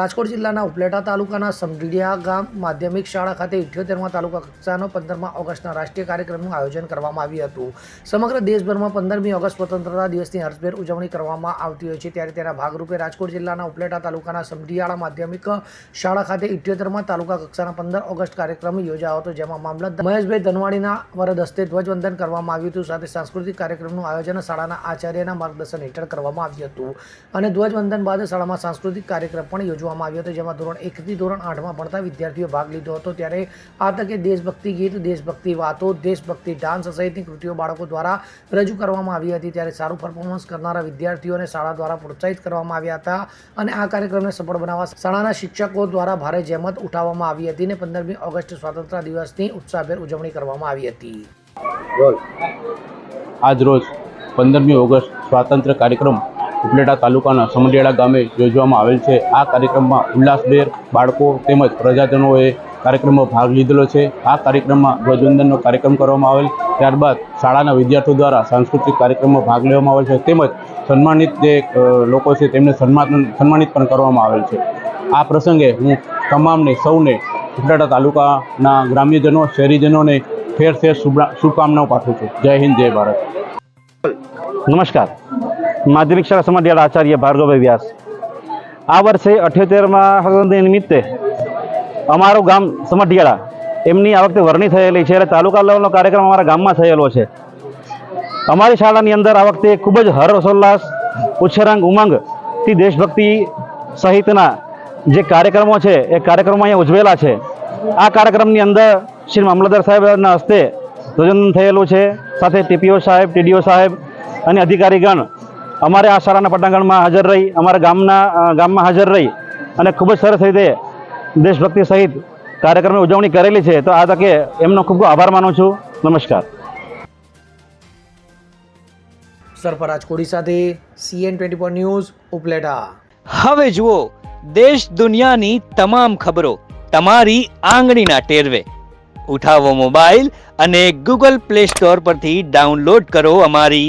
રાજકોટ જિલ્લાના ઉપલેટા તાલુકાના સમઢિયા ગામ માધ્યમિક શાળા ખાતે ઇઠ્યોતેરમાં તાલુકા કક્ષાનો પંદરમા ઓગસ્ટના રાષ્ટ્રીય કાર્યક્રમનું આયોજન કરવામાં આવ્યું હતું. સમગ્ર દેશભરમાં પંદરમી ઓગસ્ટ સ્વતંત્રતા દિવસની હર્ષભેર ઉજવણી કરવામાં આવતી હોય છે. ત્યારે તેના ભાગરૂપે રાજકોટ જિલ્લાના ઉપલેટા તાલુકાના સમઢિયાળા માધ્યમિક શાળા ખાતે ઇઠ્યોતેરમાં તાલુકા કક્ષાના પંદર ઓગસ્ટ કાર્યક્રમ યોજાયો હતો, જેમાં મામલત મહેશભાઈ ધનવાડીના વરદ હસ્તે ધ્વજવંદન કરવામાં આવ્યું હતું. સાથે સાંસ્કૃતિક કાર્યક્રમનું આયોજન શાળાના આચાર્યના માર્ગદર્શન હેઠળ કરવામાં આવ્યું હતું. અને ધ્વજવંદન બાદ શાળામાં સાંસ્કૃતિક કાર્યક્રમ પણ યોજવામાં આવ્યો હતો, જેમાં ધોરણ એકથી ધોરણ આઠમાં ભણતા વિદ્યાર્થીઓ ભાગ લીધો હતો. ત્યારે આ તકે દેશભક્તિ ગીત, દેશભક્તિ વાતો, દેશભક્તિ ડાન્સ સહિતની કૃતિઓ બાળકો દ્વારા રજૂ કરવામાં આવી હતી. ત્યારે સારું પરફોર્મન્સ કરનારા વિદ્યાર્થીઓને શાળા દ્વારા પ્રોત્સાહિત કરવામાં આવ્યા હતા અને આ કાર્યક્રમને સફળ બનાવવા શાળાના શિક્ષકો દ્વારા ભારે જહેમત ઉઠાવવામાં આવી હતી અને પંદરમી ઓગસ્ટ સ્વાતંત્ર્ય દિવસની ઉત્સાહભેર ઉજવણી કરવામાં આવી હતી. આજ રોજ પંદરમી ઓગસ્ટ સ્વાતંત્ર્ય કાર્યક્રમ ઉપલેટા તાલુકાના સમડિયાળા ગામે યોજવામાં આવેલ છે. આ કાર્યક્રમમાં ઉલ્લાસભેર બાળકો તેમજ પ્રજાજનોએ કાર્યક્રમમાં ભાગ લીધેલો છે. આ કાર્યક્રમમાં ધ્વજવંદનનો કાર્યક્રમ કરવામાં આવેલ. ત્યારબાદ શાળાના વિદ્યાર્થીઓ દ્વારા સાંસ્કૃતિક કાર્યક્રમમાં ભાગ લેવામાં આવેલ છે. તેમજ સન્માનિત જે લોકો છે તેમને સન્માન, સન્માનિત પણ કરવામાં આવેલ છે. આ પ્રસંગે હું તમામને સૌને ઉપલેટા તાલુકાના ગ્રામ્યજનો, શહેરીજનોને ફેર ફેર શુભ- શુભકામનાઓ પાઠવું છું. જય હિન્દ, જય ભારત. નમસ્કાર. માધ્યમિક શાળા સમાધિયાળ આચાર્ય ભાર્ગવભાઈ વ્યાસ. આ વર્ષે અઠ્યોતેરમાં નિમિત્તે અમારું ગામ સમઢિયાળા એમની આ વખતે વરણી થયેલી છે એટલે તાલુકા લેવલનો કાર્યક્રમ અમારા ગામમાં થયેલો છે. અમારી શાળાની અંદર આ વખતે ખૂબ જ હર્ષોલ્લાસ ઉચ્છરંગ ઉમંગથી દેશભક્તિ સહિતના જે કાર્યક્રમો છે, એ કાર્યક્રમો અહીંયા ઉજવેલા છે. આ કાર્યક્રમની અંદર શ્રી મામલતદાર સાહેબના હસ્તે ધ્વજન થયેલું છે. સાથે ટીપીઓ સાહેબ, ટીડીઓ સાહેબ અને અધિકારીગણ અમારે આ શાળાના પટાંગણમાં હાજર રહી અમારા ગામના ગામમાં હાજર રહી અને ખૂબ જ સરસ રીતે દેશભક્તિ સહિત કાર્યક્રમની ઉજવણી કરેલી છે. તો આ તકે એમનો ખૂબ ખૂબ આભાર માનું છું. નમસ્કાર. સરફરાજ કોડી સાથે CN twenty four news Upleta. હવે જુઓ દેશ દુનિયાની તમામ ખબરો તમારી આંગળીના ટેરવે. ઉઠાવો મોબાઈલ અને ગૂગલ પ્લે સ્ટોર પરથી ડાઉનલોડ કરો અમારી